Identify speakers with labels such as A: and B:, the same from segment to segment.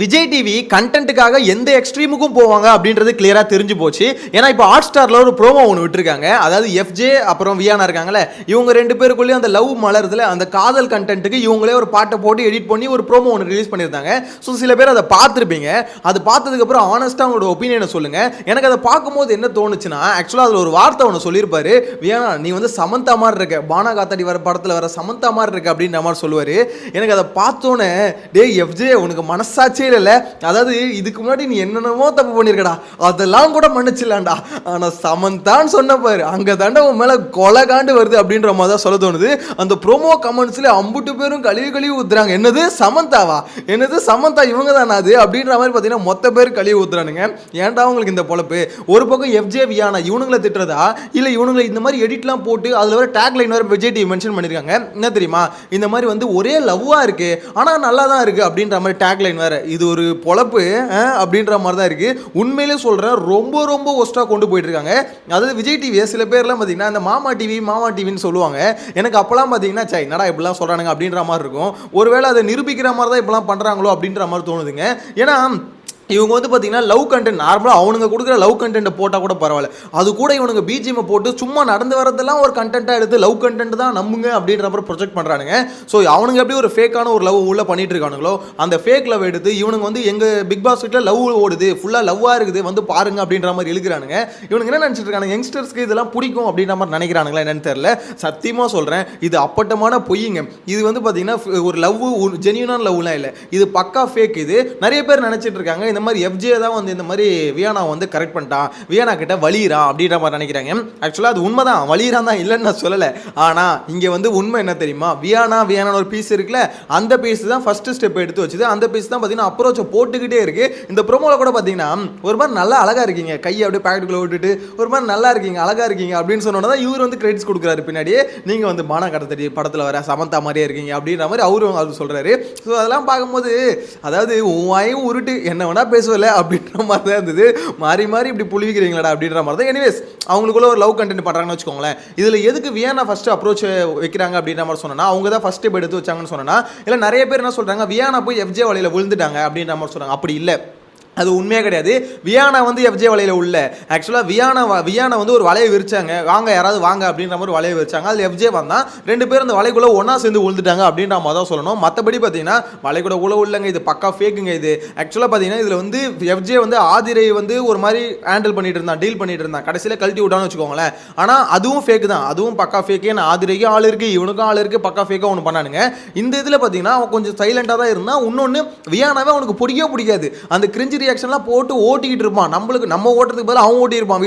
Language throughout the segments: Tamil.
A: விஜய் டிவி கண்டென்ட்டுக்காக எந்த எக்ஸ்ட்ரீமுக்கும் போவாங்க அப்படின்றது கிளியராக தெரிஞ்சு போச்சு. ஏன்னா இப்போ ஹாட் ஸ்டார்ல ஒரு ப்ரோமோ ஒன்று விட்டுருக்காங்க. அதாவது எஃப்ஜே அப்புறம் வியானா இருக்காங்களே இவங்க ரெண்டு பேருக்குள்ளேயும் அந்த லவ் மலருதுல அந்த காதல் கண்டென்ட்டுக்கு இவங்களே ஒரு பாட்டை போட்டு எடிட் பண்ணி ஒரு ப்ரோமோ ஒன்று ரிலீஸ் பண்ணியிருந்தாங்க. ஸோ சில பேர் அதை பார்த்துருப்பீங்க. அது பார்த்ததுக்கப்புறம் ஆனஸ்ட்டாக உங்களோட ஒப்பீனியனை சொல்லுங்கள் எனக்கு அதை பார்க்கும்போது என்ன தோணுச்சுன்னா ஆக்சுவலாக அதில் ஒரு வார்த்தை ஒன்று சொல்லியிருப்பாரு. வியானா நீ வந்து சமந்தா மாதிரி இருக்க. பானா காத்தாடி வர படத்தில் வர சமந்தா மாதிரி இருக்க அப்படின்ற மாதிரி சொல்லுவார். எனக்கு அதை பார்த்தோன்னே டே எஃப்ஜே உனக்கு மனசாட்சியே இல்லைல்ல அதாவது இதுக்கு முன்னாடி நீ என்னென்னமோ தப்பு பண்ணியிருக்கடா அதெல்லாம் கூட மன்னிச்சிடலாம்டா. ஆனால் சமந்தான்னு சொன்ன பாரு அங்கே தாண்டா உன் மேலே கொலை காண்டு வருது அப்படின்ற மாதிரி தான் சொல்ல தோணுது. அந்த ப்ரோமோ கமெண்ட்ஸில் அம்புட்டு பேரும் கழுவி கழுவி ஊத்துறாங்க. என்னது சமந்தாவா? என்னது சமந்தா இவங்க தானா அது? அப்படின்ற மாதிரி பார்த்தீங்கன்னா மொத்த பேர் கழுவி ஊத்துறானுங்க. ஏன்டா உங்களுக்கு இந்த பொழப்பு? ஒரு பக்கம் எஃப்ஜே வியானா இவனுங்களை திட்டுறதா? இல்லை இவனுங்களை இந்த மாதிரி எடிட்லாம் போட்டு அதில் வர டேக் லைன் வர விஜய் டிவி மென்ஷன் பண்ணியிருக்காங்க என்ன தெரியுமா? இந்த மாதிரி வந்து ஒரே லவ்வாக இருக்குது ஆனால் நல்லா தான் இருக்குது அப்படின்ற மாதிரி டேக் லைன் வேறு. இது ஒரு பொழப்பு அப்படின்ற மாதிரி தான் இருக்குது உண்மையிலே சொல்கிறேன் ரொம்ப ரொம்ப ஒஸ்ட்டாக கொண்டு போயிட்டுருக்காங்க. அதாவது விஜய் டிவியை சில பேர்லாம் பார்த்தீங்கன்னா இந்த மாமா டிவி மாமா டிவின்னு சொல்லுவாங்க. எனக்கு அப்போலாம் பார்த்தீங்கன்னா சை என்னடா இப்படிலாம் சொல்கிறானுங்க அப்படின்ற மாதிரி இருக்கும். ஒருவேளை அதை நிரூபிக்கிற மாதிரி தான் இப்படிலாம் பண்ணுறாங்களோ அப்படின்ற மாதிரி தோணுதுங்க. ஏன்னா இவங்க வந்து பார்த்தீங்கன்னா லவ் கண்டென்ட் நார்மலாக அவனுங்க கொடுக்குற லவ் கண்டென்ட்டை போட்டால் கூட பரவாயில்ல. அது கூட இவனுங்க பிஜிஎம் போட்டு சும்மா நடந்து வரதெல்லாம் ஒரு கண்டென்ட்டாக எடுத்து லவ் கண்டென்ட் தான் நம்புங்க அப்படின்ற மாதிரி ப்ரொஜெக்ட் பண்ணுறானுங்க ஸோ அவனுங்க எப்படி ஒரு ஃபேக்கான ஒரு லவ் உள்ள பண்ணிட்டு இருக்கானுங்களோ அந்த ஃபேக் லவ் எடுத்து இவனுங்க வந்து எங்கள் பிக் பாஸ் வீட்டில் லவ் ஓடுது ஃபுல்லாக லவ்வாக இருக்குது வந்து பாருங்க அப்படின்ற மாதிரி எழுதுறானுங்க. இவனுங்க என்ன நினச்சிட்டு இருக்கானுங்க யங்ஸ்டர்ஸ்க்கு இதெல்லாம் பிடிக்கும் அப்படின்ற மாதிரி நினைக்கிறானுங்களா என்னன்னு தெரியல. சத்தியமாக சொல்கிறேன் இது அப்பட்டமான பொய்யுங்க இது வந்து பார்த்தீங்கன்னா ஒரு லவ் ஜென்யூனான லவ்லாம் இல்லை. இது பக்கா ஃபேக் இது. நிறைய பேர் நினச்சிட்டு இருக்காங்க இந்த மாதிரி எஃப்ஜே தான் வந்து இந்த மாதிரி வியானா வந்து கரெக்ட் பண்ணிட்டான் வியானா கிட்ட வலியிறான் அப்படின்ற மாதிரி நினைக்கிறாங்க. ஆக்சுவலாக அது உண்மைதான். வலியிறான் தான் இல்லைன்னு நான் சொல்லலை. ஆனால் இங்கே வந்து உண்மை என்ன தெரியுமா? வியானா வியானான்னு ஒரு பீஸ் இருக்குல்ல அந்த பீஸ் தான் ஃபர்ஸ்ட் ஸ்டெப் எடுத்து வச்சுது. அந்த பீஸ் தான் பார்த்தீங்கன்னா அப்ரோச்சை போட்டுக்கிட்டே இருக்கு. இந்த ப்ரோமோவில் கூட பார்த்தீங்கன்னா ஒரு மாதிரி நல்லா அழகாக இருக்கீங்க. கையை அப்படியே பாக்கெட்டுக்குள்ள விட்டுட்டு ஒரு மாதிரி நல்லா இருக்கீங்க அழகாக இருக்கீங்க அப்படின்னு சொன்னோன்னா தான் இவர் வந்து கிரெடிட்ஸ் கொடுக்குறாரு பின்னாடியே. நீங்கள் வந்து பானா கடத்தடி படத்தில் வர சமந்தா மாதிரியே இருக்கீங்க அப்படின்ற மாதிரி அவரும் அது சொல்கிறாரு ஸோ அதெல்லாம் பார்க்கும்போது அதாவது உன் வாயும் உருட்டு. என்ன வேணா பேசுவல அப்படின்ற மாதிரி தான் இருந்தது. மாறி மாறி இப்படி புழுவிக்கிறீங்களாடா அப்படின்ற மாதிரி தான் எனிவேஸ் அவங்களுக்குள்ள ஒரு லவ் கண்டென்ட் பண்ணுறாங்கன்னு வச்சுக்கோங்களேன். இதில் எதுக்கு வியானா ஃபர்ஸ்ட் அப்ரோச் வைக்கிறாங்க அப்படின்ற மாதிரி சொன்னா அவங்க தான் ஃபர்ஸ்ட் எடுத்து வச்சாங்கன்னு சொன்னா இல்லை நிறைய பேர் என்ன சொல்கிறாங்க வியானா போய் எஃப்ஜே வலையில் விழுந்துட்டாங்க அப்படின்ற மாதிரி சொல்கிறாங்க அப்படி இல்லை. அது உண்மையே கிடையாது. வியானா வந்து எஃப்ஜே வலையில் உள்ள. ஆக்சுவலாக வியானா வியானா வந்து ஒரு வலையை விரிச்சாங்க. வாங்க யாராவது வாங்க அப்படின்ற மாதிரி வலையை விரிச்சாங்க. அதில் எஃப்ஜே வந்தான் ரெண்டு பேரும் அந்த வலைக்குள்ளே ஒன்றா சேர்ந்து விழுந்துட்டாங்க அப்படின்ற மாதிரி தான் சொல்லணும். மற்றபடி பார்த்தீங்கன்னா வலைக்குள்ள உள்ள உள்ளங்க. இது பக்கா ஃபேக்குங்க இது. ஆக்சுவலாக பார்த்தீங்கன்னா இதில் வந்து எஃப்ஜே வந்து ஆதிரை வந்து ஒரு மாதிரி ஹேண்டில் பண்ணிட்டு இருந்தான் டீல் பண்ணிட்டு இருந்தான். கடைசியில் கழட்டி விட்டான்னு வச்சுக்கோங்களேன். ஆனால் அதுவும் ஃபேக் தான். அதுவும் பக்கா ஃபேக்கு நான் ஆதிரைக்கும் ஆள் இருக்குது இவனுக்கும் ஆள் இருக்குது பக்கா ஃபேக்காக ஒன்று பண்ணானுங்க. இந்த இதில் பார்த்தீங்கன்னா அவன் கொஞ்சம் சைலண்டாக தான் இருந்தான். இன்னொன்று வியானாவே அவனுக்கு பிடிக்கவே பிடிக்காது. அந்த கிரிஞ்சு ரியாக்ஷன்லாம் போட்டு ஓட்டிக்கிட்டு இருப்பான். நம்மளுக்கு நம்ம ஓட்டுறதுக்கு பதில் அவன் ஓட்டி இருப்பான்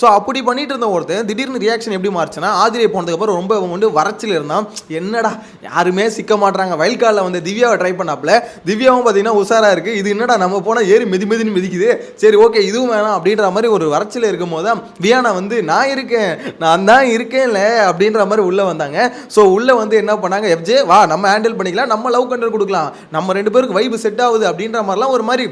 A: ஸோ அப்படி பண்ணிட்டு இருந்த ஒருத்தன் திடீர்னு ரியாக்ஷன் எப்படி மாறுச்சுன்னா ஆதிரை போனதுக்கப்புறம் ரொம்ப அவன் வந்து வறட்சியில் இருந்தான். என்னடா யாருமே சிக்க மாட்றாங்க. வயல் காலில் வந்து திவ்யாவை ட்ரை பண்ணாப்புல. திவ்யாவும் பார்த்தீங்கன்னா உஷாராக இருக்குது இது என்னடா நம்ம போனால் ஏறி மிதி மிதின்னு மிதிக்குது. சரி ஓகே இதுவும் வேணாம் அப்படின்ற மாதிரி ஒரு வறட்சியில் இருக்கும் போது தான் வியானா வந்து நான் இருக்கேன். நான் தான் இருக்கேன்ல அப்படின்ற மாதிரி உள்ளே வந்தாங்க. ஸோ உள்ளே வந்து என்ன பண்ணாங்க? எஃப்ஜே வா நம்ம ஹேண்டில் பண்ணிக்கலாம். நம்ம லவ் கண்டர் கொடுக்கலாம். நம்ம ரெண்டு பேருக்கு வைப்பு செட் ஆகுது அப்படின்ற மாதிரிலாம் ஒரு மாதிரி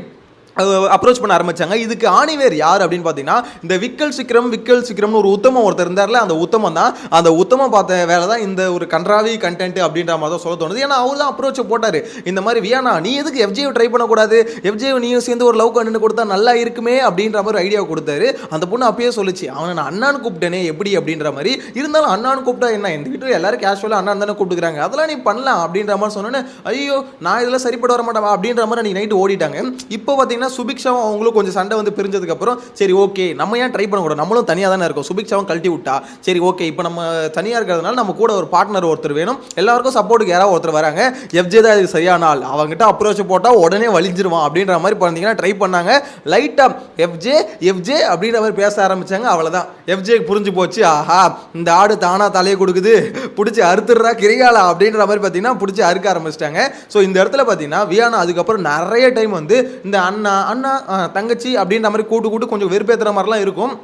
A: அப்ரோச் பண்ண ஆரம்பிச்சாங்க. இதுக்கு ஆணிவேர் யார் அப்படின்னு பார்த்தீங்கன்னா இந்த விக்கல் சிக்கிரம் விக்கல் சிக்கிரம்னு ஒரு உத்தமம் ஒருத்தர் இருந்தார்ல அந்த உத்தமம் தான். அந்த உத்தமம் பார்த்த வேலை தான் இந்த ஒரு கன்றாவி கண்டென்ட் அப்படின்ற மாதிரி தான் சொல்ல தோணுது. ஏன்னா அவர் தான் அப்ரோச்சை போட்டார். இந்த மாதிரி வியானா நீ எதுக்கு எஃப்ஜேவை ட்ரை பண்ணக்கூடாது? எஃப்ஜேவை நீயும் சேர்ந்து ஒரு லவ் கண்டென்ட் கொடுத்தா நல்லா இருக்குமே அப்படின்ற மாதிரி ஐடியா கொடுத்தாரு. அந்த பொண்ணு அப்பயே சொல்லுச்சு அவனை நான் அண்ணான்னு கூப்பிட்டேனே எப்படி? அப்படின்ற மாதிரி. இருந்தாலும் அண்ணான்னு கூப்பிட்டா என்ன? இந்த வீட்டில் எல்லாரும் கேஷுவலாக அண்ணன் தானே கூப்பிட்டுக்கிறாங்க. அதெல்லாம் நீ பண்ணலாம் அப்படின்ற மாதிரி சொன்னோன்னே ஐயோ நான் இதில் சரிப்பட வர மாட்டேன் அப்படின்ற மாதிரி நீ நைட்டு ஓடிட்டாங்க. இப்போ பார்த்தீங்கன்னா சுபிக்ஷாவும் அவங்களும் கொஞ்சம் சண்டை வந்து பிரிஞ்சதுக்கப்புறம் சரி ஓகே நம்ம ஏன் ட்ரை பண்ணக்கூடாது? நம்மளும் தனியாக தானே இருக்கோம். சுபிக்ஷாவும் கழட்டி விட்டா சரி ஓகே இப்போ நம்ம தனியாக இருக்கிறதுனால நம்ம கூட ஒரு பார்ட்னர் ஒருத்தர் வேணும். எல்லாருக்கும் சப்போர்ட்டுக்கு யாராவது ஒருத்தர் வராங்க. எஃப்ஜே தான் இது சரியான ஆள். அவங்ககிட்ட அப்ரோச் போட்டால் உடனே வலிஞ்சிருவான் அப்படின்ற மாதிரி பார்த்தீங்கன்னா ட்ரை பண்ணாங்க. லைட்டாக எஃப்ஜே எஃப்ஜே அப்படின்ற மாதிரி பேச ஆரம்பித்தாங்க அவ்வளோதான் எஃப்ஜேக்கு புரிஞ்சு போச்சு. ஆஹா இந்த ஆடு தானாக தலையை கொடுக்குது. பிடிச்சி அறுத்துடுறா கிரியாளா அப்படின்ற மாதிரி பார்த்தீங்கன்னா பிடிச்சி அறுக்க ஆரம்பிச்சிட்டாங்க. ஸோ இந்த இடத்துல பார்த்தீங்கன்னா வியானா அதுக்கப்புறம் நிறைய டைம் வந்து இந்த அண்ணா அண்ணா தங்கச்சி அப்படின்ற மாதிரி கூட்டு கூட்டு கொஞ்சம் வெறுப்பேற்றுற மாதிரிலாம் இருக்கும்.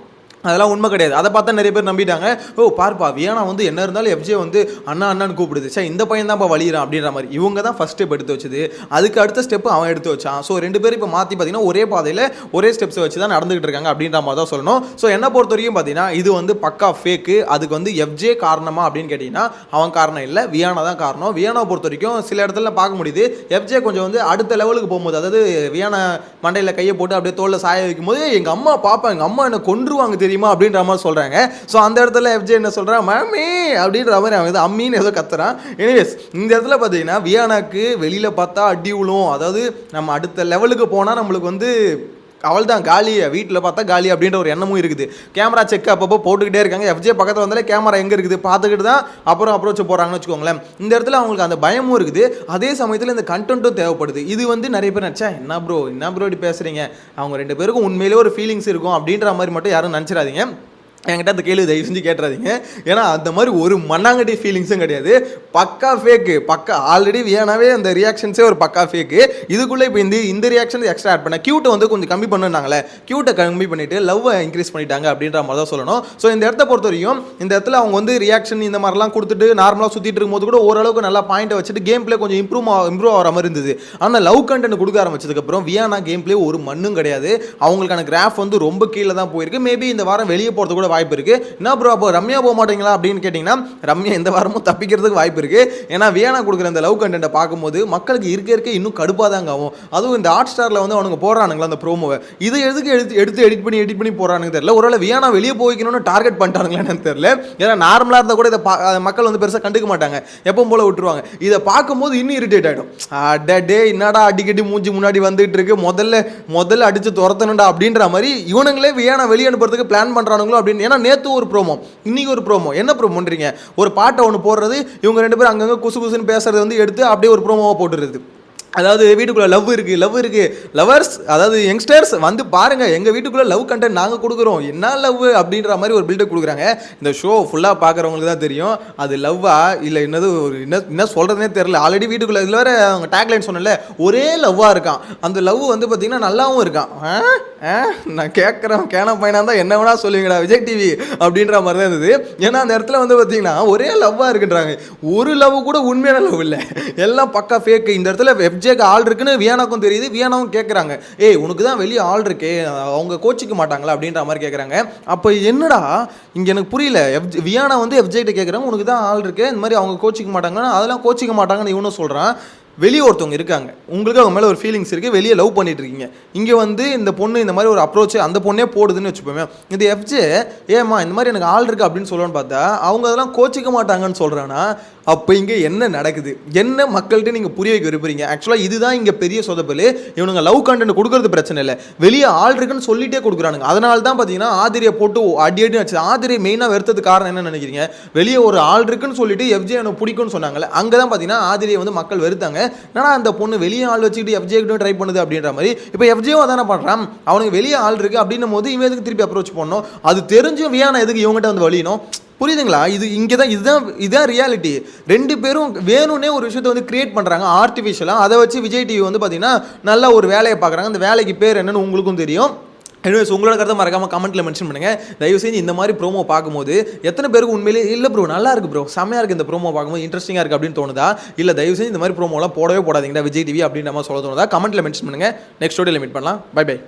A: அதெல்லாம் உண்மை கிடையாது. அதை பார்த்தா நிறைய பேர் நம்பிட்டாங்க. ஓ பார்ப்பா வியானா வந்து என்ன இருந்தாலும் எஃப்ஜே வந்து அண்ணா அண்ணான்னு கூப்பிடுது. சே இந்த பையன் தான்ப்பா வழியிறான் அப்படின்ற மாதிரி. இவங்க தான் ஃபஸ்ட் ஸ்டெப் எடுத்து வச்சது. அதுக்கு அடுத்த ஸ்டெப் அவன் எடுத்து வச்சான். ஸோ ரெண்டு பேரும் இப்போ மாற்றி பார்த்தீங்கன்னா ஒரே பாதையில் ஒரே ஸ்டெப்ஸ் வச்சு தான் நடந்துகிட்டு இருக்காங்க அப்படின்ற மாதிரி தான் சொல்லணும். ஸோ என்ன பொறுத்த வரைக்கும் பார்த்தீங்கன்னா இது வந்து பக்கா ஃபேக்கு அதுக்கு வந்து எஃப்ஜே காரணமா அப்படின்னு கேட்டிங்கன்னா அவன் காரணம் இல்லை வியானா தான் காரணம். வியானா பொறுத்த வரைக்கும் சில இடத்துல பார்க்க முடியுது. எஃப்ஜே கொஞ்சம் வந்து அடுத்த லெவலுக்கு போகும்போது அதாவது வியானா மண்டையில் கையை போட்டு அப்படியே தோளில் சாய வைக்கும்போது எங்கள் அம்மா பாப்பா எங்கள் அம்மா என்ன கொன்றுவாங்க தெரியும்? அப்படின்ற மாதிரி சொல்கிறாங்க ஸோ அந்த இடத்துல எஃப்ஜே என்ன சொல்கிறான் மேமே அப்படின்ற மாதிரி அவன் வந்து அம்மின்னு ஏதோ கத்துறான். எனிவேஸ் இந்த இடத்துல பார்த்தீங்கன்னா வியானாக்கு வெளியில் பார்த்தா அடி விழும் அதாவது நம்ம அடுத்த லெவலுக்கு போனால் நம்மளுக்கு வந்து அவள் தான் காலி. வீட்டில் பார்த்தா காலி அப்படின்ற ஒரு எண்ணமும் இருக்குது. கேமரா செக் அப்பப்போ போட்டுக்கிட்டே இருக்காங்க. எஃப்ஜே பக்கத்தில் வந்தாலே கேமரா எங்கே இருக்குது? பார்த்துக்கிட்டு தான் அப்புறம் அப்ரோச் போகிறாங்கன்னு வச்சுக்கோங்களேன். இந்த இடத்துல அவங்களுக்கு அந்த பயமும் இருக்குது. அதே சமயத்தில் இந்த கண்டென்ட்டும் தேவைப்படுது. இது வந்து நிறைய பேர் நினச்சா என்ன ப்ரோ என்ன ப்ரோ இப்படி பேசுகிறீங்க அவங்க ரெண்டு பேருக்கும் உண்மையிலே ஒரு ஃபீலிங்ஸ் இருக்கும் அப்படின்ற மாதிரி மட்டும் யாரும் நினச்சிடாதீங்க. என்கிட்ட அந்த கேள்வி தயவு செஞ்சு கேட்டுறாதீங்க. ஏன்னா அந்த மாதிரி ஒரு மண்ணாங்கட்டி ஃபீலிங்ஸும் கிடையாது. பக்கா ஃபேக்கு பக்கா ஆல்ரெடி வியானாவே அந்த ரியாக்ஷன்ஸே ஒரு பக்கா ஃபேக்கு இதுக்குள்ளே இப்போ இந்த இந்த ரியாக்ஷன் எக்ஸ்ட்ரா ஆட் பண்ண க்யூட்டை வந்து கொஞ்சம் கம்மி பண்ணுனாங்களே க்யூட்டை கம்மி பண்ணிட்டு லவ்வை இன்க்ரீஸ் பண்ணிட்டாங்க அப்படின்ற மாதிரி தான் சொல்லணும். ஸோ இந்த இடத்த பொறுத்த வரைக்கும் இந்த இடத்துல அவங்க வந்து ரியாக்ஷன் இந்த மாதிரிலாம் கொடுத்துட்டு நார்மலாக சுற்றிட்டு இருக்கும்போது கூட ஓரளவுக்கு நல்லா பாயிண்ட்டை வச்சுட்டு கேம் பிளே கொஞ்சம் இம்ப்ரூவ் இம்ப்ரூவ் ஆகிற மாதிரி இருந்தது. ஆனால் லவ் கண்டென்ட் கொடுக்க ஆரம்பிச்சதுக்கப்புறம் வியானா கேம் பிளே ஒரு மண்ணும் கிடையாது. அவங்களுக்கான கிராஃப் வந்து ரொம்ப கீழே தான் போயிருக்கு. மேபி இந்த வாரம் வெளியே போகிறது கூட வாய்ப்பு இருக்குது என்ன ப்ரோ அப்போ ரம்யா போக மாட்டீங்களா அப்படின்னு கேட்டிங்கன்னா ரம்யா இந்த வாரமும் தப்பிக்கிறதுக்கு வாய்ப்பு இருக்குது ஏன்னா வியானா கொடுக்குற இந்த லவ் கண்டென்ட்டை பார்க்கும்போது மக்களுக்கு இருக்க இருக்க இன்னும் கடுப்பாக தாங்க ஆகும். அதுவும் இந்த ஹாட் ஸ்டாரில் வந்து அவனுங்க போடுறானுங்களா அந்த ப்ரோமோவை இது எதுக்கு எடுத்து எடுத்து எடிட் பண்ணி எடிட் பண்ணி போடுறானுங்க தெரியல. ஒருவேளை வியானா வெளியே போய்க்கணும்னு டார்கெட் பண்ணிட்டானுங்களான்னு தெரியல. ஏன்னா நார்மலாக இருந்தால் கூட இதை மக்கள் வந்து பெருசாக கண்டுக்க மாட்டாங்க. எப்பவும் போல விட்டுருவாங்க. இதை பார்க்கும்போது இன்னும் இரிட்டேட் ஆகிடும் அடடே என்னடா அடிக்கடி மூஞ்சி முன்னாடி வந்துட்டு இருக்கு. முதல்ல முதல்ல அடித்து துரத்தணும்டா அப்படின்ற மாதிரி இவனுங்களே வியானா வெளியே அனுப்புறதுக்கு பிளான் பண்ணுறானுங்களோ அப்படின்னு ஏன்னா நேற்று ஒரு ப்ரோமோ இன்றைக்கி ஒரு ப்ரோமோ என்ன ப்ரோமோன்றீங்க ஒரு பாட்டை ஒன்று போடுறது இவங்க ரெண்டு பேரும் அங்கங்கே குசு குசுன்னு பேசுறது வந்து எடுத்து அப்படியே ஒரு ப்ரோமோவை போட்டுருது அதாவது வீட்டுக்குள்ளே லவ் இருக்குது லவ் இருக்குது லவர்ஸ் அதாவது யங்ஸ்டர்ஸ் வந்து பாருங்கள் எங்கள் வீட்டுக்குள்ளே லவ் கண்டென்ட் நாங்கள் கொடுக்குறோம். என்ன லவ் அப்படின்ற மாதிரி ஒரு பில்டப் கொடுக்குறாங்க. இந்த ஷோ ஃபுல்லாக பார்க்குறவங்களுக்கு தான் தெரியும். அது லவ்வா இல்லை என்னது ஒரு என்ன என்ன சொல்கிறதுனே தெரில ஆல்ரெடி வீட்டுக்குள்ளே இதில் வேறு அவங்க டேக்லைன் சொன்னல ஒரே லவ்வாக இருக்கான். அந்த லவ் வந்து பார்த்திங்கன்னா நல்லாவும் இருக்கான். ஆ? ஆ? நான் கேட்குறேன் கேன பையனாக இருந்தால் என்ன வேணா சொல்லுவீங்கடா விஜய் டிவி அப்படின்ற மாதிரி தான் இருந்தது. ஏன்னா அந்த இடத்துல வந்து பார்த்தீங்கன்னா ஒரே லவ்வாக இருக்குன்றாங்க. ஒரு லவ் கூட உண்மையான லவ் இல்லை. எல்லாம் பக்கா ஃபேக்கு இந்த இடத்துல எஃப்ஜேக்கு ஆள் இருக்குன்னு வியானாக்கும் தெரியுது வியானாவும் கேட்குறாங்க ஏய் உனக்கு தான் வெளியே ஆள் இருக்கே அவங்க கோச்சிக்க மாட்டாங்களா? அப்படின்ற மாதிரி கேட்குறாங்க அப்போ என்னடா இங்கே எனக்கு புரியல. எஃப் வியானா வந்து எஃப்ஜேகிட்ட கேட்குறாங்க உனக்கு தான் ஆள் இருக்கு இந்த மாதிரி அவங்க கோச்சிக்க மாட்டாங்கன்னா அதெல்லாம் கோச்சிக்க மாட்டாங்கன்னு இவனும் சொல்கிறான் வெளியே ஒருத்தவங்க இருக்காங்க. உங்களுக்கு அவங்க மேலே ஒரு ஃபீலிங்ஸ் இருக்குது வெளியே லவ் பண்ணிட்டு இருக்கீங்க. இங்கே வந்து இந்த பொண்ணு இந்த மாதிரி ஒரு அப்ரோச் அந்த பொண்ணே போடுதுன்னு வச்சுப்போமே இது எஃப்ஜே ஏமா இந்த மாதிரி எனக்கு ஆள் இருக்குது அப்படின்னு சொல்லணும்னு பார்த்தா அவங்க அதெல்லாம் கோச்சிக்க மாட்டாங்கன்னு சொல்கிறான்னா அப்போ இங்கே என்ன நடக்குது? என்ன மக்கள்கிட்ட நீங்கள் புரிய வைக்க விரும்புறீங்க? ஆக்சுவலாக இதுதான் இங்கே பெரிய சொதப்பல். இவனுங்க லவ் கண்டென்ட் கொடுக்கறது பிரச்சனை இல்லை. வெளியே ஆள் இருக்குன்னு சொல்லிட்டே கொடுக்குறானுங்க. அதனால தான் பார்த்தீங்கன்னா ஆதிரியை போட்டு அடி அடி வச்சு ஆதிரியை மெயினாக வெறுத்தது காரணம் என்ன நினைக்கிறீங்க? வெளியே ஒரு ஆள் இருக்குன்னு சொல்லிட்டு எஃப்ஜே எனக்கு பிடிக்கும்னு சொன்னாங்கல்ல அங்கே தான் பார்த்தீங்கன்னா ஆதிரியை வந்து மக்கள் வெறுத்தாங்க. ஏன்னா அந்த பொண்ணு வெளியே ஆள் வச்சுக்கிட்டு எஃப்ஜே கிட்ட ட்ரை பண்ணுது அப்படின்ற மாதிரி இப்போ எஃப்ஜேவும் அதானே பண்ணுறான் அவனுக்கு வெளியே ஆள் இருக்குது அப்படின்னும் போது இவன் எதுக்கு திருப்பி அப்ரோச் பண்ணணும்? அது தெரிஞ்சும் வியானா எதுக்கு இவங்ககிட்ட வந்து வழியணும்? புரியுதுங்களா? இது இங்கே தான் இதுதான் இதுதான் ரியாலிட்டி ரெண்டு பேரும் வேணும்னே ஒரு விஷயத்தை வந்து கிரியேட் பண்ணுறாங்க ஆர்டிஃபிஷியலாக அதை வச்சு விஜய் டிவி வந்து பார்த்தீங்கன்னா நல்லா ஒரு வேலையை பார்க்குறாங்க அந்த வேலைக்கு பேர் என்னன்னு உங்களுக்கும் தெரியும். எனிவேஸ் உங்களோட கருத்தை மறக்காமல் கமெண்ட்ல மென்ஷன் பண்ணுங்க. தயவு செஞ்சு இந்த மாதிரி ப்ரோமோ பார்க்கும்போது எத்தனை பேருக்கு உண்மையிலேயே இல்லை ப்ரோ நல்லா இருக்கு ப்ரோ செம்மையா இருக்கு இந்த ப்ரோமோ பார்க்கும்போது இன்ட்ரெஸ்டிங்காக இருக்கு அப்படின்னு தோணுதா? இல்லை தயவு செஞ்சு இந்த மாதிரி ப்ரோமோலாம் போடவே போடாதீங்கடா விஜய் டிவி அப்படின்னு நம்ம சொல்ல தோணுதா? கமெண்ட்ல மென்ஷன் பண்ணுங்க. நெக்ஸ்ட் வீடியோவில் மீட் பண்ணலாம். Bye by